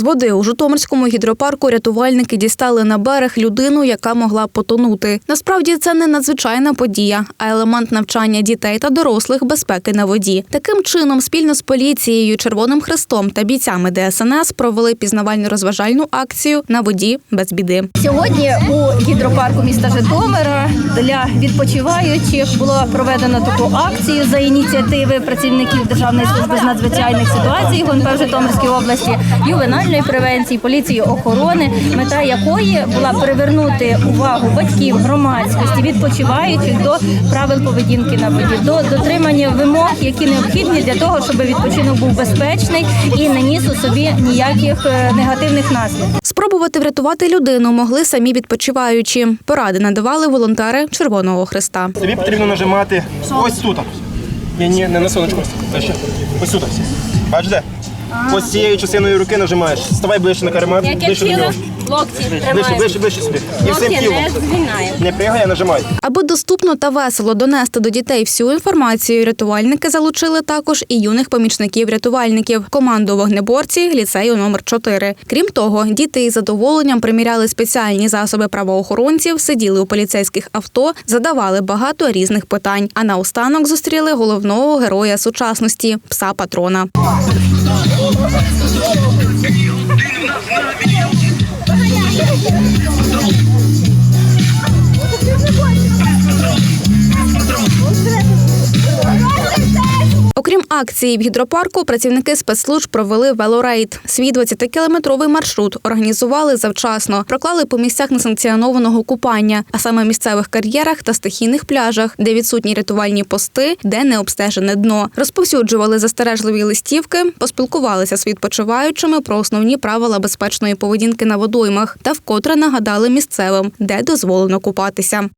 З води у Житомирському гідропарку рятувальники дістали на берег людину, яка могла потонути. Насправді це не надзвичайна подія, а елемент навчання дітей та дорослих безпеки на воді. Таким чином, спільно з поліцією, Червоним Хрестом та бійцями ДСНС провели пізнавально-розважальну акцію на воді без біди. Сьогодні у гідропарку міста Житомира для відпочиваючих було проведено таку акцію за ініціативи працівників Державної служби з надзвичайних ситуацій ГУНП в Житомирській області, ювенальної превенції, поліції охорони, мета якої була привернути увагу батьків, громадськості, відпочиваючих до правил поведінки на воді, до дотримання вимог, які необхідні для того, щоб відпочинок був безпечний і не ніс у собі ніяких е, негативних наслідків. Спробувати врятувати людину могли самі відпочиваючі. Поради надавали волонтери Червоного Хреста. Тобі потрібно нажимати ось тут. Ні, ні, не на сонечко. Ось. Ось тут. Бач де? Ось цією частиною руки нажимаєш. Ставай ближче на каремат, ближче до нього. локті Ближче, ближче, ближче собі. І всім тілом. звільняє. Не пригай, а нажимай. Аби доступно та весело донести до дітей всю інформацію, рятувальники залучили також і юних помічників рятувальників, команду вогнеборці ліцею номер 4 Крім того, діти із задоволенням приміряли спеціальні засоби правоохоронців, сиділи у поліцейських авто, задавали багато різних питань. А наостанок зустріли головного героя сучасності пса патрона. Ты нас набил Окрім акції в гідропарку, працівники спецслужб провели велорейд. Свій 20-кілометровий маршрут організували завчасно, проклали по місцях несанкціонованого купання, а саме місцевих кар'єрах та стихійних пляжах, де відсутні рятувальні пости, де не обстежене дно. Розповсюджували застережливі листівки, поспілкувалися з відпочиваючими про основні правила безпечної поведінки на водоймах та вкотре нагадали місцевим, де дозволено купатися.